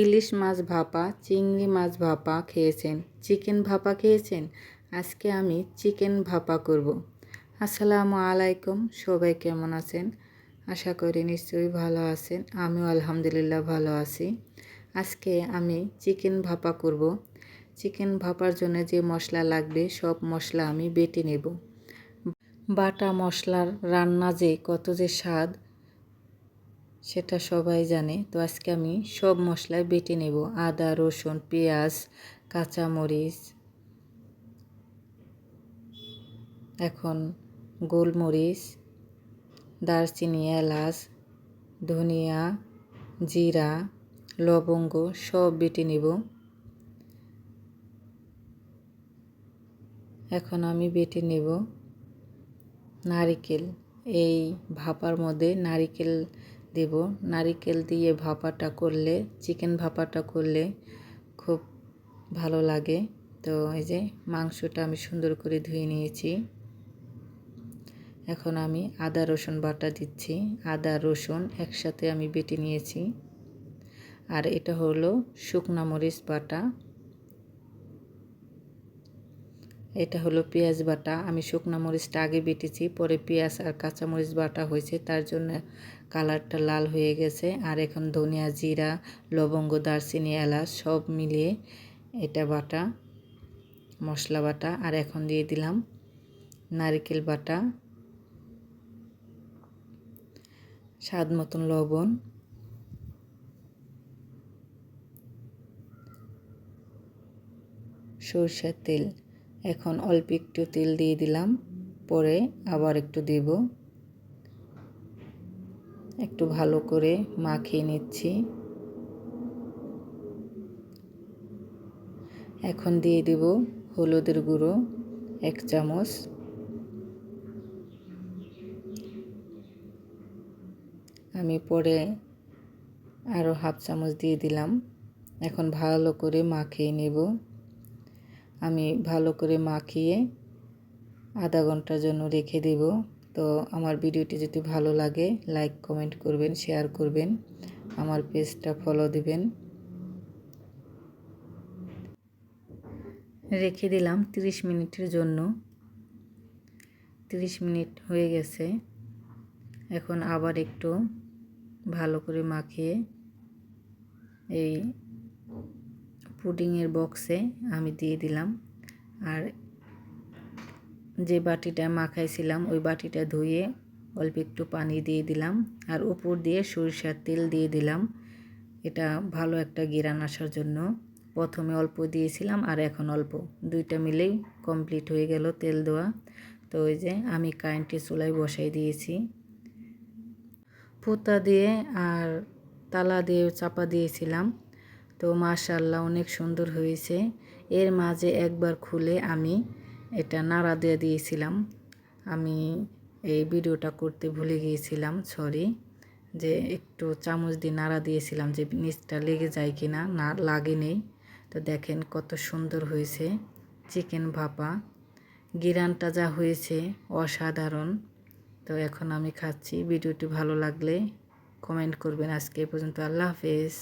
ইলিশ মাছ ভাপা, চিংড়ি মাছ ভাপা খেয়েছেন। চিকেন ভাপা খেয়েছেন? আজকে আমি চিকেন ভাপা করব। আসসালামু আলাইকুম, সবাই কেমন আছেন? আশা করি নিশ্চয়ই ভালো আছেন। আমিও আলহামদুলিল্লাহ ভালো আছি। আজকে আমি চিকেন ভাপা করব। চিকেন ভাপার জন্য যে মশলা লাগবে, সব মশলা আমি বেটে নেব। বাটা মশলার রান্না যে কত যে স্বাদ সেটা সবাই জানে। তো আজকে আমি সব মশলায় বেটে নেব। আদা, রসুন, পেঁয়াজ, কাঁচামরিচ, এখন গোলমরিচ, দারচিনি, এলাচ, ধনিয়া, জিরা, লবঙ্গ সব বেটে নেব। এখন আমি বেটে নেব নারিকেল। এই ভাপার মধ্যে নারিকেল দেব। নারিকেল দিয়ে ভাপাটা করলে, চিকেন ভাপাটা করলে খুব ভালো লাগে। তো এই যে মাংসটা আমি সুন্দর করে ধুয়ে নিয়েছি। এখন আমি আদা, রসুন বাটা দিচ্ছি। আদা, রসুন একসাথে আমি বেটে নিয়েছি। আর এটা হলো শুকনা মরিচ বাটা। এটা হলো পেঁয়াজ বাটা। আমি শুকনা মরিচটা আগে বেটেছি, পরে পেঁয়াজ আর কাঁচা মরিচ বাটা হয়েছে, তার জন্য কালারটা লাল হয়ে গেছে। আর এখন ধনিয়া জিরা, লবঙ্গ, দারচিনি, এলাচ সব মিলিয়ে এটা বাটা, মশলা বাটা। আর এখন দিয়ে দিলাম নারিকেল বাটা, স্বাদ মতন লবণ। সরষের তেল। এখন অল্প একটু তেল দিয়ে দিলাম, পরে আবার একটু দেব। একটু ভালো করে মাখিয়ে নিচ্ছি। এখন দিয়ে দেব হলুদের গুঁড়ো, এক চামচ। আমি পরে আরও হাফ চামচ দিয়ে দিলাম। এখন ভালো করে মাখিয়ে নেব। আমি ভালো করে মাখিয়ে আধা ঘণ্টার জন্য রেখে দেব। তো আমার ভিডিওটি যদি ভালো লাগে লাইক কমেন্ট করবেন শেয়ার করবেন, আমার পেজটা ফলো দিবেন। রেখে দিলাম 30 মিনিটের জন্য। 30 মিনিট হয়ে গেছে। এখন আবার একটু ভালো করে মাখিয়ে এই পুডিংয়ের বক্সে আমি দিয়ে দিলাম। আর যে বাটিটা মাখাইছিলাম, ওই বাটিটা ধুয়ে অল্প একটু পানি দিয়ে দিলাম। আর উপর দিয়ে সরিষার তেল দিয়ে দিলাম। এটা ভালো একটা গিরান আসার জন্য। প্রথমে অল্প দিয়েছিলাম আর এখন অল্প। দুইটা মিলেই কমপ্লিট হয়ে গেল তেল দেওয়া। তো ওই যে আমি কারেন্টের চুলায় বসাই দিয়েছি। পুতা দিয়ে আর তালা দিয়ে চাপা দিয়েছিলাম। তো মাশাল্লাহ অনেক সুন্দর হয়েছে। এর মাঝে একবার খুলে আমি এটা নাড়া দিয়ে দিয়েছিলাম। আমি এই ভিডিওটা করতে ভুলে গিয়েছিলাম সরি যে একটু চামচ দিয়ে নাড়া দিয়েছিলাম যে নিচটা লেগে যায় কি না না লাগে নেই। তো দেখেন কত সুন্দর হয়েছে, চিকেন ভাপা। গিরানটা যা হয়েছে অসাধারণ। তো এখন আমি খাচ্ছি, ভিডিওটি ভালো লাগলে কমেন্ট করবেন। আজকে পর্যন্ত আল্লাহ হাফেজ।